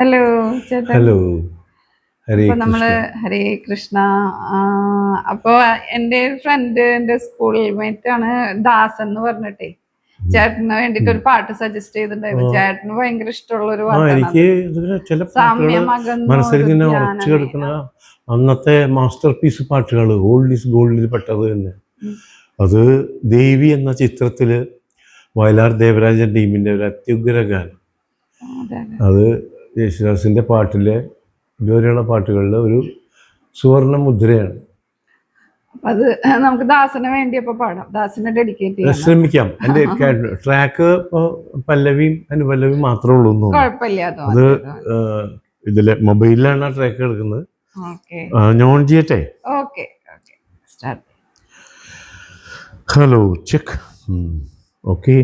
Hello hello ഹരേ നമ്മൾ ഹരേ കൃഷ്ണ അപ്പോ എന്റെ ഫ്രണ്ട് എന്റെ സ്കൂളിൽ ആണ് ദാസൻ എന്ന് പറഞ്ഞിട്ടേ. ചേട്ടന് വേണ്ടിട്ട് ഒരു പാട്ട് സജസ്റ്റ് ചെയ്തിട്ടുണ്ടായിരുന്നു. ചേട്ടന് ഭയങ്കര ഇഷ്ടമുള്ള ഒരു എനിക്ക് ചില പാട്ടുകൾ മനസ്സിൽ ഇങ്ങനെ ഉറച്ചു കിടക്കുന്ന അന്നത്തെ മാസ്റ്റർ പീസ് പാട്ടുകൾ ഓൾഡ് ഈസ് ഗോൾഡിൽ പെട്ടത് തന്നെ. അത് ദേവി എന്ന ചിത്രത്തിൽ വയലാർ ദേവരാജൻ ടീമിന്റെ ഒരു അത്യുഗ്രഗാനം. അത് യേശുദാസിന്റെ പാട്ടിലെ ഇതുവരെയുള്ള പാട്ടുകളിലെ ഒരു സുവർണ മുദ്രയാണ്. അത് നമുക്ക് ദാസന് വേണ്ടി അപ്പൊ പാടാം. ദാസിനെ ഡെഡിക്കേറ്റ് ചെയ്യാം. ശ്രമിക്കാം. എന്റെ ട്രാക്ക് ഇപ്പോൾ പല്ലവിയും അനുപല്ലവിയും മാത്രമേ ഉള്ളൂ എന്ന് തോന്നുന്നു. അത് ഇതിലെ മൊബൈലിലാണ് ആ ട്രാക്ക് എടുക്കുന്നത്. ഞാൻ ഓൺ ചെയ്യട്ടെ? Okay okay. Start hello check okay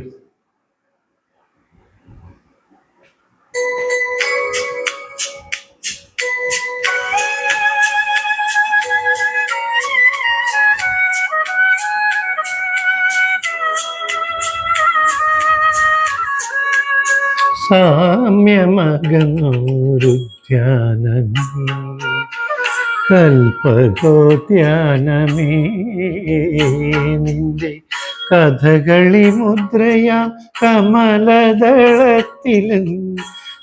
സാമ്യമകന്നൊരു ധ്യാനമേ കൽപ്പകോദ്യാനമേ നിന്റെ കഥകളി മുദ്രയാം കമലദളത്തിലും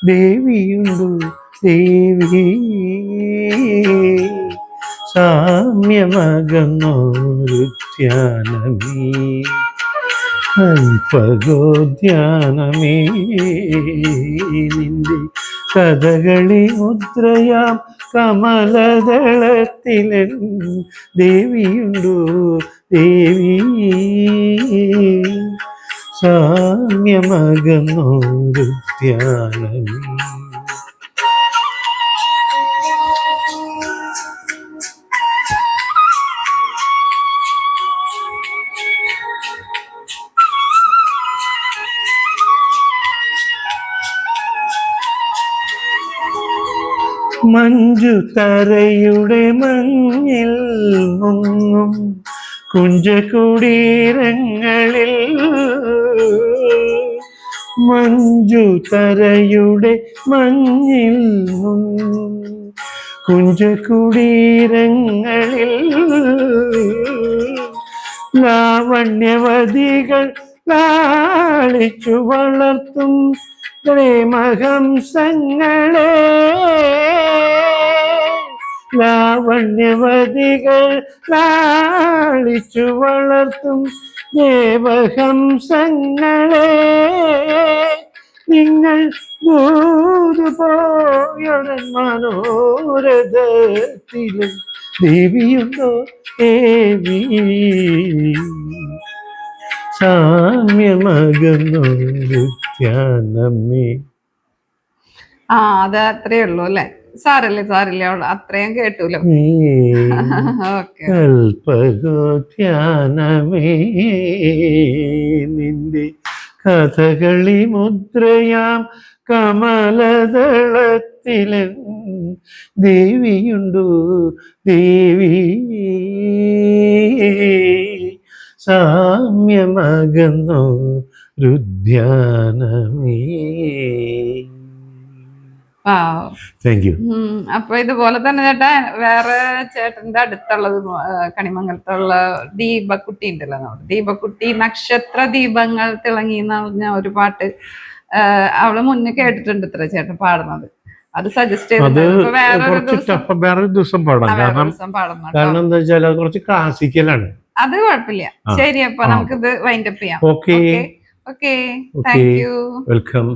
ദേവിയുണ്ടു ദേവി. സാമ്യമകന്നൊരു കൽപ്പകോദ്യാനമേ നിന്റെ കഥകളി മുദ്രയാം കമലദളത്തിലൻ ദേവിയുണ്ടു ദേവി. സാമ്യമകന്നോരു ധ്യാനമേ. മഞ്ജു തരയുടെ മഞ്ഞിൽ മുങ്ങും കുഞ്ചകുടീരങ്ങളിൽ. മഞ്ജു തരയുടെ മഞ്ഞിൽ മുങ്ങും കുഞ്ചകുടീരങ്ങളിൽ. ലാവണ്യവതികൾ ലാളിച്ചു വളർത്തും പ്രേമഹംസങ്ങളെ ലാവണ്യവതികൾ ലാളിച്ചു വളർത്തും ദേവഹംസങ്ങളെ. നിങ്ങൾ മനോരഥത്തിലും ദേവിയുണ്ടോ ദേവി? സാമ്യമകുന്നു ആ അത് അത്രേ ഉള്ളൂ അല്ലേ? സാരല്ലേ സാരല്ലേ അവിടെ അത്രയും കേട്ടൂലോ? കൽപ്പകോധ്യാനമേ നിന്റെ കഥകളി മുദ്രയാം കമലദളത്തിലെ ദേവിയുണ്ടു ദേവി. സാമ്യമകന്നോ രുദ്ധ്യാനമേ താങ്ക് യു അപ്പൊ ഇതുപോലെ തന്നെ ചേട്ടാ വേറെ ചേട്ടന്റെ അടുത്തുള്ളത് കണിമംഗലത്തുള്ള ദീപക്കുട്ടി ഉണ്ടല്ലോ നമ്മുടെ ദീപക്കുട്ടി നക്ഷത്ര ദീപങ്ങൾ തിളങ്ങി എന്ന് പറഞ്ഞ ഒരു പാട്ട് അവൾ മുന്നേ കേട്ടിട്ടുണ്ട് ഇത്ര ചേട്ടൻ പാടുന്നത്. അത് സജസ്റ്റ് ചെയ്തിട്ടുണ്ട്. വേറൊരു ദിവസം പാടാം. കാരണം എന്താ വെച്ചാൽ അത് കുറച്ച് ക്ലാസിക്കലാണ് അത് കുഴപ്പമില്ല. ശരി അപ്പൊ. നമുക്കിത് വൈൻഡപ്പ് ചെയ്യാം. Okay okay okay thank you welcome